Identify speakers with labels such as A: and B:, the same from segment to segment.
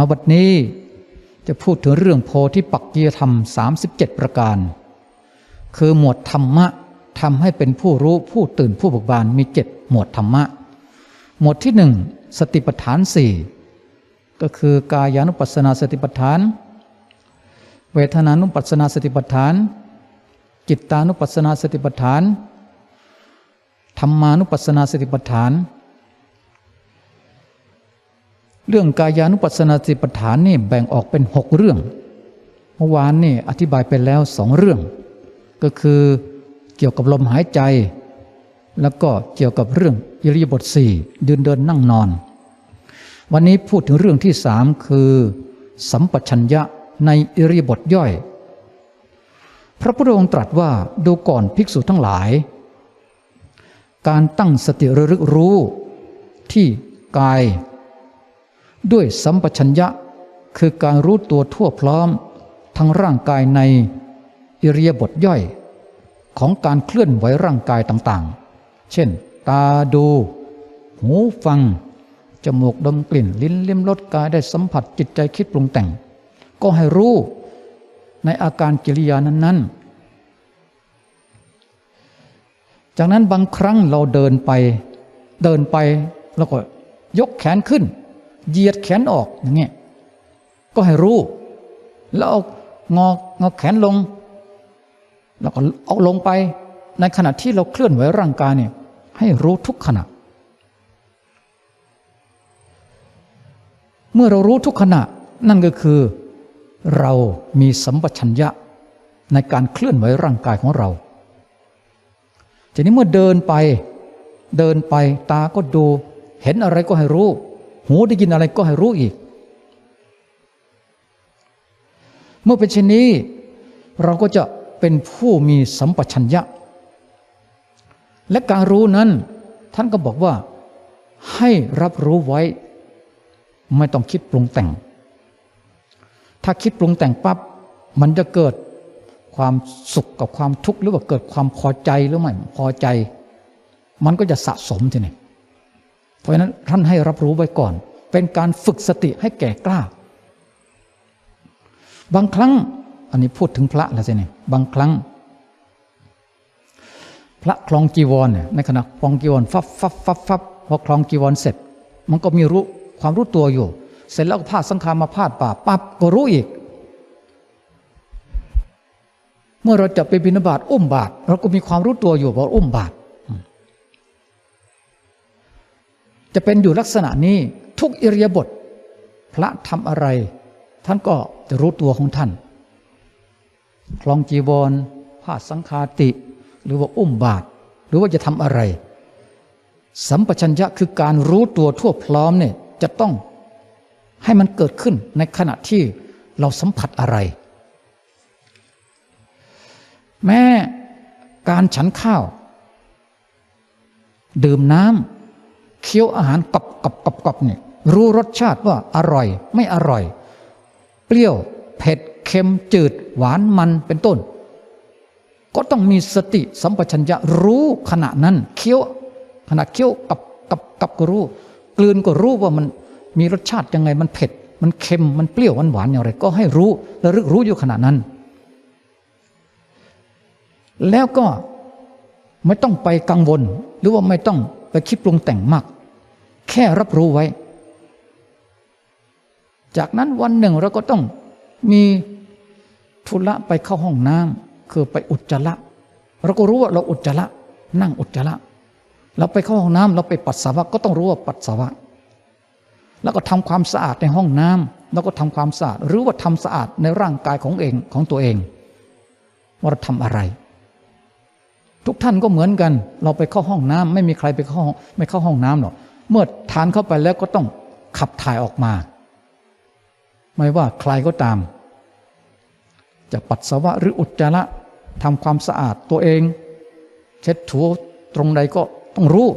A: มาบัดนี้จะพูดถึงเรื่องโพธิปักจียธรรม 37 ประการ คือหมวดธรรมะทำให้เป็นผู้รู้ผู้ตื่นผู้เบิกบานมีเจ็ดหมวดธรรมะ หมวดที่หนึ่งสติปัฏฐานสี่ก็คือกายานุปัสสนาสติปัฏฐาน เวทนานุปัสสนาสติปัฏฐาน จิตตานุปัสสนาสติปัฏฐานธรรมานุปัสสนาสติปัฏฐาน เรื่องกายานุปัสสนาสติปฐานนี่แบ่งออกเป็นหกเรื่อง เมื่อวานนี่อธิบายไปแล้วสองเรื่อง ก็คือเกี่ยวกับลมหายใจ แล้วก็เกี่ยวกับเรื่องอิริยาบถสี่เดินเดินนั่งนอน วันนี้พูดถึงเรื่องที่สามคือ สัมปชัญญะในอิริยาบถย่อย พระพุทธองค์ตรัสว่าดูก่อนภิกษุทั้งหลาย การตั้งสติระลึกรู้ที่กาย ด้วยสัมปชัญญะ คือการรู้ตัวทั่วพร้อม ทั้งร่างกายในอิริยาบถย่อย ของการเคลื่อนไหวร่างกายต่างๆ เช่น ตาดู หูฟัง จมูกดมกลิ่น ลิ้นเลิ้มรสกายได้สัมผัสจิตใจคิดปรุงแต่ง ก็ให้รู้ในอาการกิริยานั้น ๆ จากนั้นบางครั้งเราเดินไป เดินไปแล้วก็ยกแขนขึ้น เหยียดแขนออกอย่างเงี้ยก็ให้รู้ แล้วเอางองอแขนลง แล้วก็เอาลงไป ในขณะที่เราเคลื่อนไหวร่างกายเนี่ยให้รู้ทุกขณะ เมื่อเรารู้ทุกขณะนั่นก็คือ เรามีสัมปชัญญะในการเคลื่อนไหวร่างกายของเราทีนี้เมื่อเดินไป เดินไปตาก็ดู เห็นอะไรก็ให้รู้ หูได้ยินอะไรก็ให้รู้อีก เมื่อเป็นเช่นนี้ เราก็จะเป็นผู้มีสัมปชัญญะ และการรู้นั้น ท่านก็บอกว่า ให้รับรู้ไว้ ไม่ต้องคิดปรุงแต่ง ถ้าคิดปรุงแต่งปั๊บมันจะเกิดความสุขกับความทุกข์หรือว่าเกิดความพอใจหรือไม่พอใจ มันก็จะสะสมทีนี้ เพราะฉะนั้นท่านให้รับรู้ไว้ก่อน เป็นการฝึกสติให้แก่กล้า บางครั้งอันนี้พูดถึงพระแล้วสิเนี่ยบางครั้ง พระคลองจีวรเนี่ยในขณะคลองจีวรฟับฟับฟับฟับพอคลองจีวรเสร็จ มันก็มีรู้ความรู้ตัวอยู่ เสร็จแล้วก็พาดสังฆารมาพาดป่าปั๊บก็รู้อีก เมื่อเราจะไปบิณฑบาตอุ้มบาตรเราก็มีความรู้ตัวอยู่ว่าอุ้มบาตร จะเป็นอยู่ลักษณะนี้ทุกอิริยาบถพระทำอะไร ท่านก็จะรู้ตัวของท่าน คลองจีวรผ้าสังฆาติ หรือว่าอุ้มบาตรหรือว่าจะทำอะไร สัมปชัญญะคือการรู้ตัวทั่วพร้อมเนี่ยจะต้องให้มันเกิดขึ้นในขณะที่เราสัมผัสอะไร แม้การฉันข้าว ดื่มน้ำ คี้ยวอาหารกับกับกับกับเนี่ยรู้รสชาติว่าอร่อย ไม่อร่อย เปรี้ยวเผ็ดเค็มจืด หวานมันเป็นต้น ก็ต้องมีสติสัมปชัญญะรู้ขณะนั้นเคี้ยวขณะเคี้ยวกับกับกับก็รู้กลืนก็รู้ว่ามันมีรสชาติยังไงมันเผ็ด มันเค็มมันเปรี้ยวมันหวานอย่างไร ก็ให้รู้ระลึกรู้อยู่ขณะนั้น แล้วก็ไม่ต้องไปกังวล หรือว่าไม่ต้องไปคิดปรุงแต่งมาก แค่รับรู้ไว้ จากนั้นวันหนึ่งเราก็ต้องมีธุระไปเข้าห้องน้ำคือไปอุจจาระเราก็รู้ว่าเราอุจจาระนั่งอุจจาระเราไปเข้าห้องน้ำเราไปปัสสาวะก็ต้องรู้ว่าปัสสาวะ แล้วก็ทำความสะอาดในห้องน้ำแล้วก็ทำความสะอาด หรือว่าทำสะอาดในร่างกายของเองของตัวเองว่าเราทำอะไร ทุกท่านก็เหมือนกัน เราไปเข้าห้องน้ำไม่มีใครไปเข้าไม่เข้าห้องน้ำหรอกเมื่อ ทานเข้าไปแล้วก็ต้องขับถ่ายออกมา ไม่ว่าใครก็ตาม จะปัสสาวะหรืออุจจาระทำความสะอาดตัวเอง เช็ดถูตรงใดก็ต้องรู้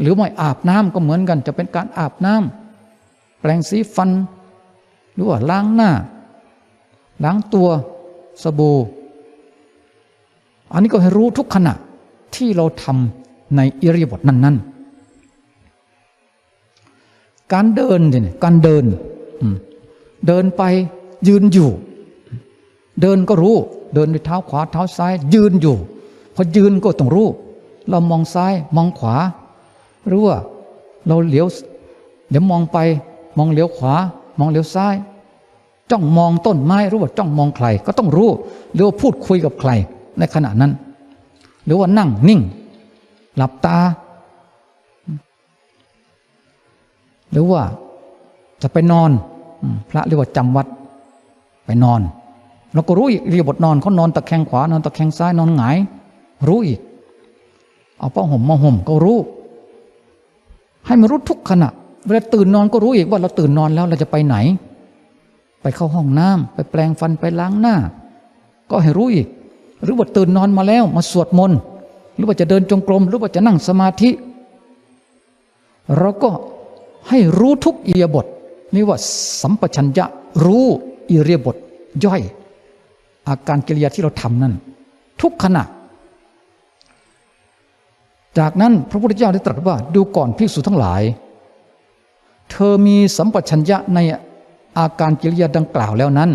A: หรือไม่อาบน้ำก็เหมือนกัน จะเป็นการอาบน้ำแปรงสีฟัน หรือว่าล้างหน้า ล้างตัวสบู่อันนี้ก็ให้รู้ทุกขณะที่เราทำในอิริยาบถนั้นๆ การเดินเนี่ยการเดิน เดินไปยืนอยู่ เดินก็รู้ เดินด้วยเท้าขวาเท้าซ้าย ยืนอยู่พอยืนก็ต้องรู้ เรามองซ้ายมองขวารือว่าเราเหลียวเดี๋ยวมองไป มองเหลียวขวา มองเหลียวซ้าย จ้องมองต้นไม้รือว่าจ้องมองใคร ก็ต้องรู้หรือว่าพูดคุยกับใครในขณะนั้น หรือว่านั่งนิ่ง หลับตา หรือว่าจะไปนอน พระเรียกว่าจำวัดไปนอน เราก็รู้อีกเรียบทนอนเขานอนตะแคงขวานอนตะแคงซ้ายนอนหงาย รู้อีก เอาผ้าห่มมาห่มก็รู้ ให้มันรู้ทุกขณะเวลาตื่นนอนก็รู้อีกว่าเราตื่นนอนแล้วเราจะไปไหน ไปเข้าห้องน้ำไปแปลงฟันไปล้างหน้า ก็ให้รู้อีก หรือว่าตื่นนอนมาแล้วมาสวดมนต์หรือว่าจะเดินจงกรมหรือว่าจะนั่งสมาธิ เราก็ ให้รู้ทุกอิริยาบทนี่ว่าสัมปชัญญะรู้อิริยาบทย่อย อาการกิริยาที่เราทำนั่น ทุกขณะ จากนั้นพระพุทธเจ้าได้ตรัสว่าดูก่อนภิกษุทั้งหลาย เธอมีสัมปชัญญะในอาการกิริยาดังกล่าวแล้วนั้น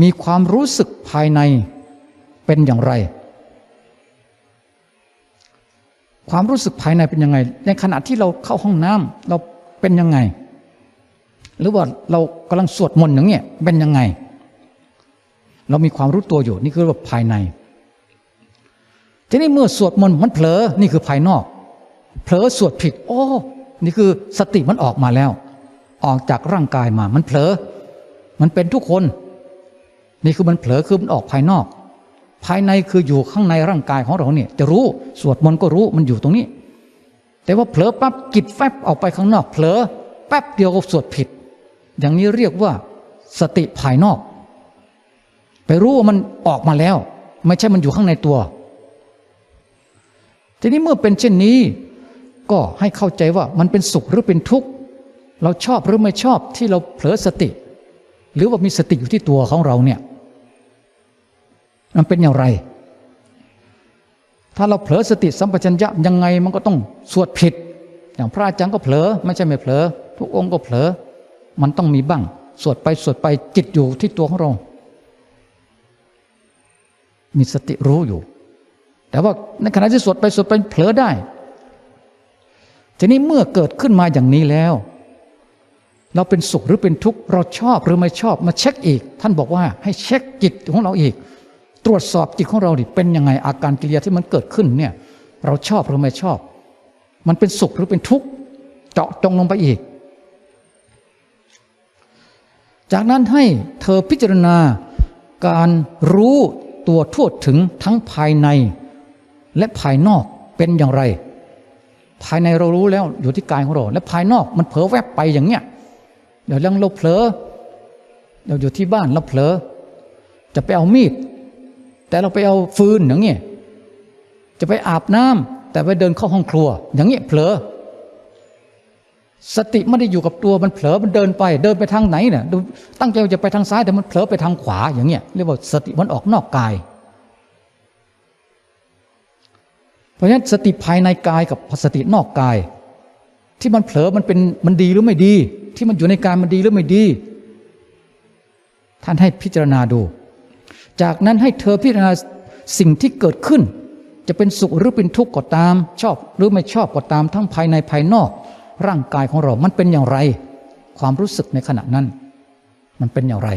A: มีความรู้สึกภายในเป็นอย่างไร ความรู้สึกภายในเป็นยังไง ในขณะที่เราเข้าห้องน้ำเรา เป็นยังไง หรือว่าเรากำลังสวดมนต์อย่างเงี้ยเป็นยังไง เรามีความรู้ตัวอยู่นี่คือว่าภายใน ทีนี้เมื่อสวดมนต์มันเผลอนี่คือภายนอก เผลอสวดผิด โอ้ นี่คือสติมันออกมาแล้ว ออกจากร่างกายมา มันเผลอ มันเป็นทุกคน นี่คือมันเผลอคือมันออกภายนอก ภายในคืออยู่ข้างในร่างกายของเราเนี่ย จะรู้สวดมนต์ก็รู้มันอยู่ตรงนี้ แต่ว่าเผลอปั๊บจิตแฟบออกไปข้างนอกเผลอแป๊บเดียวก็สวดผิด อย่างนี้เรียกว่าสติภายนอก ไปรู้ว่ามันออกมาแล้ว ไม่ใช่มันอยู่ข้างในตัว ทีนี้เมื่อเป็นเช่นนี้ ก็ให้เข้าใจว่ามันเป็นสุขหรือเป็นทุกข์ เราชอบหรือไม่ชอบที่เราเผลอสติ หรือว่ามีสติอยู่ที่ตัวของเราเนี่ย มันเป็นอย่างไร ถ้าเราเผลอสติสัมปชัญญะยังไงมันก็ต้องสวดผิด อย่างพระอาจารย์ก็เผลอไม่ใช่ไม่เผลอ ทุกองค์ก็เผลอ มันต้องมีบ้าง สวดไปสวดไปจิตอยู่ที่ตัวของเรา มีสติรู้อยู่ แต่ว่าในขณะที่สวดไปสวดไปเผลอได้ ทีนี้เมื่อเกิดขึ้นมาอย่างนี้แล้ว เราเป็นสุขหรือเป็นทุกข์เราชอบหรือไม่ชอบมาเช็คอีก ท่านบอกว่าให้เช็คจิตของเราอีก ตรวจสอบจิตของเราดิเป็นยังไงอาการกิริยาที่มันเกิดขึ้นเนี่ย เราชอบหรือไม่ชอบ มันเป็นสุขหรือเป็นทุกข์เจาะจงลงไปอีก จากนั้นให้เธอพิจารณาการรู้ตัวทั่วถึงทั้งภายใน และภายนอกเป็นอย่างไร ภายในเรารู้แล้วอยู่ที่กายของเราและภายนอกมันเผลอแวบไปอย่างเงี้ยเดี๋ยวเรื่องเราเผลอเราอยู่ที่บ้านเราเผลอจะไปเอามีด แต่เราไปเอาฟืนอย่างเงี้ยจะไปอาบน้ำแต่ไปเดินเข้าห้องครัว อย่างเงี้ยเผลอ สติไม่ได้อยู่กับตัวมันเผลอมันเดินไป เดินไปทางไหนเนี่ยดูตั้งใจว่าจะไปทางซ้าย แต่มันเผลอไปทางขวาอย่างเงี้ยเรียกว่าสติมันออกนอกกาย เพราะฉะนั้นสติภายในกายกับสตินอกกาย ที่มันเผลอมันเป็นมันดีหรือไม่ดี ที่มันอยู่ในกายมันดีหรือไม่ดี ท่านให้พิจารณาดู จากนั้นให้เธอพิจารณาสิ่งที่เกิดขึ้น จะเป็นสุขหรือเป็นทุกข์ก็ตาม ชอบหรือไม่ชอบก็ตามทั้งภายในภายนอก ร่างกายของเรา มันเป็นอย่างไร ความรู้สึกในขณะนั้น มันเป็นอย่างไร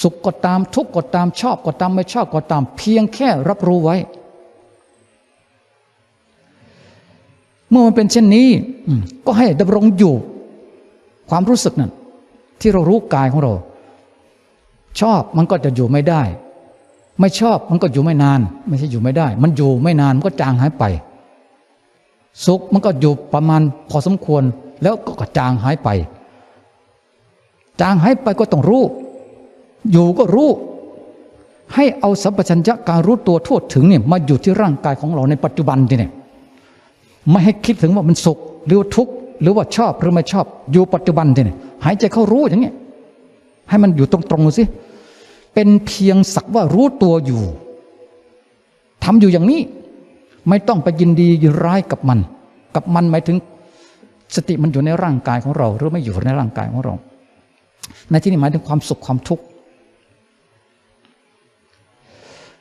A: สุขก็ตามทุกข์ก็ตามชอบก็ตามไม่ชอบก็ตาม เพียงแค่รับรู้ไว้ เมื่อมันเป็นเช่นนี้ก็ให้ดำรงอยู่ ความรู้สึกนั้นที่เรารู้กายของเรา ชอบมันก็จะอยู่ไม่ได้ ไม่ชอบมันก็อยู่ไม่นาน ไม่ใช่อยู่ไม่ได้ มันอยู่ไม่นานมันก็จางหายไป สุขมันก็อยู่ประมาณพอสมควร แล้วก็จางหายไป จางหายไปก็ต้องรู้ อยู่ก็รู้ ให้เอาสัมปชัญญะการรู้ตัวทั่วถึงเนี่ยมาอยู่ที่ร่างกายของเราในปัจจุบันนี่เนี่ยไม่ให้คิดถึงว่ามันสุขหรือว่าทุกข์หรือว่าชอบหรือไม่ชอบ อยู่ปัจจุบันนี่เนี่ยหายใจเข้ารู้อย่างเงี้ยให้มันอยู่ตรงๆสิ เป็นเพียงสักว่ารู้ตัวอยู่ทำอยู่อย่างนี้ ไม่ต้องไปยินดียินร้ายกับมัน กับมันหมายถึงสติมันอยู่ในร่างกายของเรา หรือไม่อยู่ในร่างกายของเรา ในที่นี้หมายถึงความสุขความทุกข์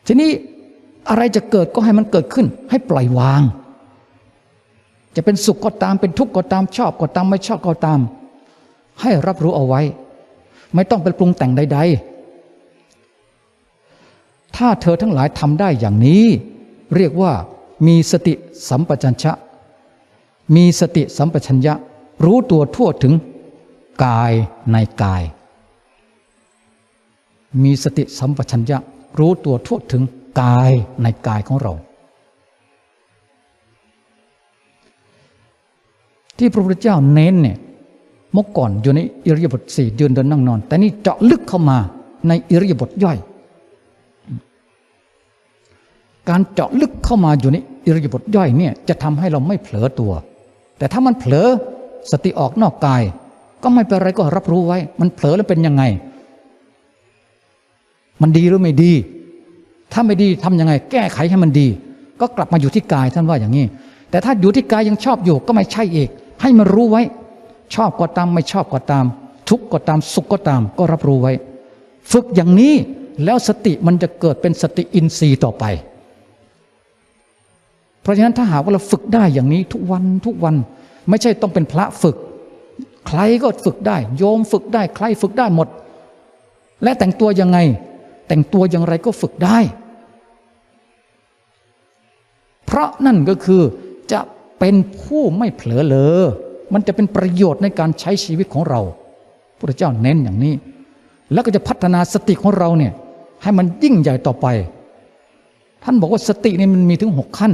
A: ทีนี้อะไรจะเกิดก็ให้มันเกิดขึ้น ให้ปล่อยวาง จะเป็นสุขก็ตามเป็นทุกข์ก็ตามชอบก็ตามไม่ชอบก็ตาม ให้รับรู้เอาไว้ ไม่ต้องไปปรุงแต่งใด ๆ ถ้าเธอทั้งหลายทำได้อย่างนี้ เรียกว่ามีสติสัมปชัญญะมีสติสัมปชัญญะรู้ตัวทั่วถึงกายในกาย มีสติสัมปชัญญะรู้ตัวทั่วถึงกายในกายของเรา ที่พระพุทธเจ้าเน้นเนี่ยเมื่อก่อนอยู่ในอิริยาบถสี่ยืนเดินนั่งนอน แต่นี่เจาะลึกเข้ามาในอิริยาบถย่อย การเจาะลึกเข้ามาอยู่ในอิริยาบถย่อยเนี่ยจะทำให้เราไม่เผลอตัว แต่ถ้ามันเผลอสติออกนอกกาย ก็ไม่เป็นไรก็รับรู้ไว้ มันเผลอแล้วเป็นยังไง มันดีหรือไม่ดี ถ้าไม่ดีทำยังไง แก้ไขให้มันดี ก็กลับมาอยู่ที่กายท่านว่าอย่างนี้ แต่ถ้าอยู่ที่กายยังชอบอยู่ก็ไม่ใช่อีก ให้มันรู้ไว้ ชอบก็ตามไม่ชอบก็ตาม ทุกข์ก็ตามสุขก็ตาม ก็รับรู้ไว้ ฝึกอย่างนี้แล้วสติมันจะเกิดเป็นสติอินทรีย์ต่อไป เพราะฉะนั้นถ้าหากว่าเราฝึกได้อย่างนี้ทุกวันทุกวัน ไม่ใช่ต้องเป็นพระฝึก ใครก็ฝึกได้ โยมฝึกได้ ใครฝึกได้หมด และแต่งตัวยังไง แต่งตัวอย่างไรก็ฝึกได้ เพราะนั่นก็คือจะเป็นผู้ไม่เผลอเลอมันจะเป็นประโยชน์ในการใช้ชีวิตของเราพระเจ้าเน้นอย่างนี้ แล้วก็จะพัฒนาสติของเราเนี่ยให้มันยิ่งใหญ่ต่อไป ท่านบอกว่าสตินี่มันมีถึงหกขั้น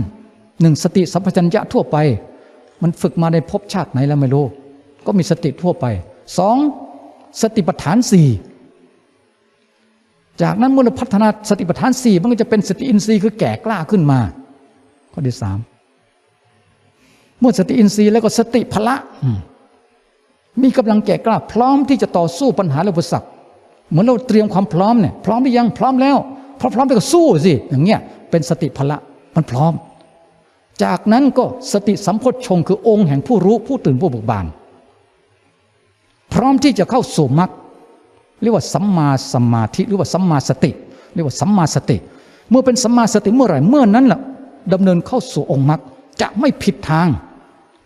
A: หนึ่งสติสัมปชัญญะทั่วไป มันฝึกมาในภพชาติไหนแล้วไม่รู้ ก็มีสติทั่วไปสองสติปัฏฐานสี่จากนั้นเมื่อเราพัฒนาสติปัฏฐานสี่มันก็จะเป็นสติอินทรีย์คือแก่กล้าขึ้นมาข้อที่สามเมื่อสติอินทรีย์แล้วก็สติพละมีกำลังแก่กล้า พร้อมที่จะต่อสู้ปัญหาและอุปสรรคเหมือนเราเตรียมความพร้อมเนี่ยพร้อมหรือยังพร้อมแล้วพอพร้อมไปก็สู้สิอย่างเงี้ยเป็นสติพละมันพร้อม จากนั้นก็สติสัมโพชฌงค์คือองค์แห่งผู้รู้ผู้ตื่นผู้เบิกบาน พร้อมที่จะเข้าสู่มรรคเรียกว่าสัมมาสมาธิหรือว่าสัมมาสติ เรียกว่าสัมมาสติ เมื่อเป็นสัมมาสติเมื่อไหร่เมื่อนั้นแหละดำเนินเข้าสู่องค์มรรคจะไม่ผิดทาง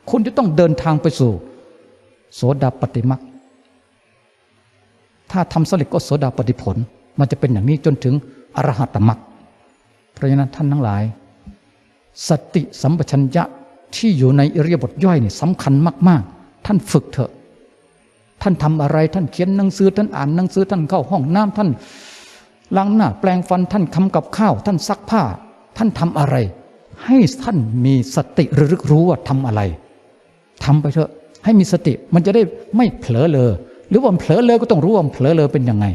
A: คุณจะต้องเดินทางไปสู่ โสดาปฏิมรรคถ้าทำสำเร็จก็โสดาปฏิผล มันจะเป็นอย่างนี้จนถึงอรหัตมรรคเพราะฉะนั้นท่านทั้งหลาย สติสัมปชัญญะที่อยู่ในอิริยาบถย่อยนี่สำคัญมาก ๆ ท่านฝึกเถอะ ท่านทำอะไรท่านเขียนหนังสือท่านอ่านหนังสือท่านเข้าห้องน้ำท่านล้างหน้าแปลงฟันท่านคำกับข้าว ท่านซักผ้า ท่านทำอะไร ให้ท่านมีสติระลึกรู้ว่าทำอะไรทำไปเถอะ ให้มีสติมันจะได้ไม่เผลอเลย หรือว่าเผลอเลยก็ต้องรู้ว่าเผลอเลยเป็นยังไง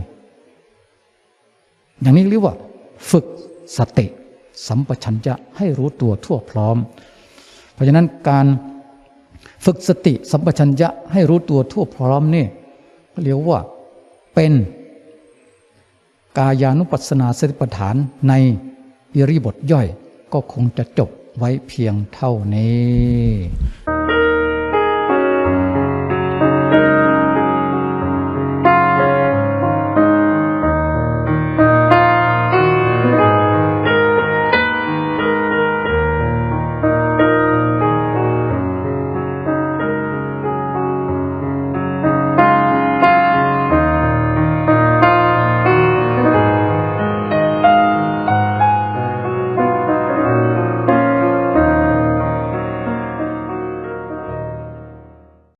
A: อย่างนี้เรียกว่า ฝึกสติ สัมปชัญญะให้รู้ตัวทั่วพร้อม เพราะฉะนั้นการฝึกสติสัมปชัญญะให้รู้ตัวทั่วพร้อมนี่เรียกว่าเป็นกายานุปัสสนาสติปัฏฐานในอิริบทย่อยก็คงจะจบไว้เพียงเท่านี้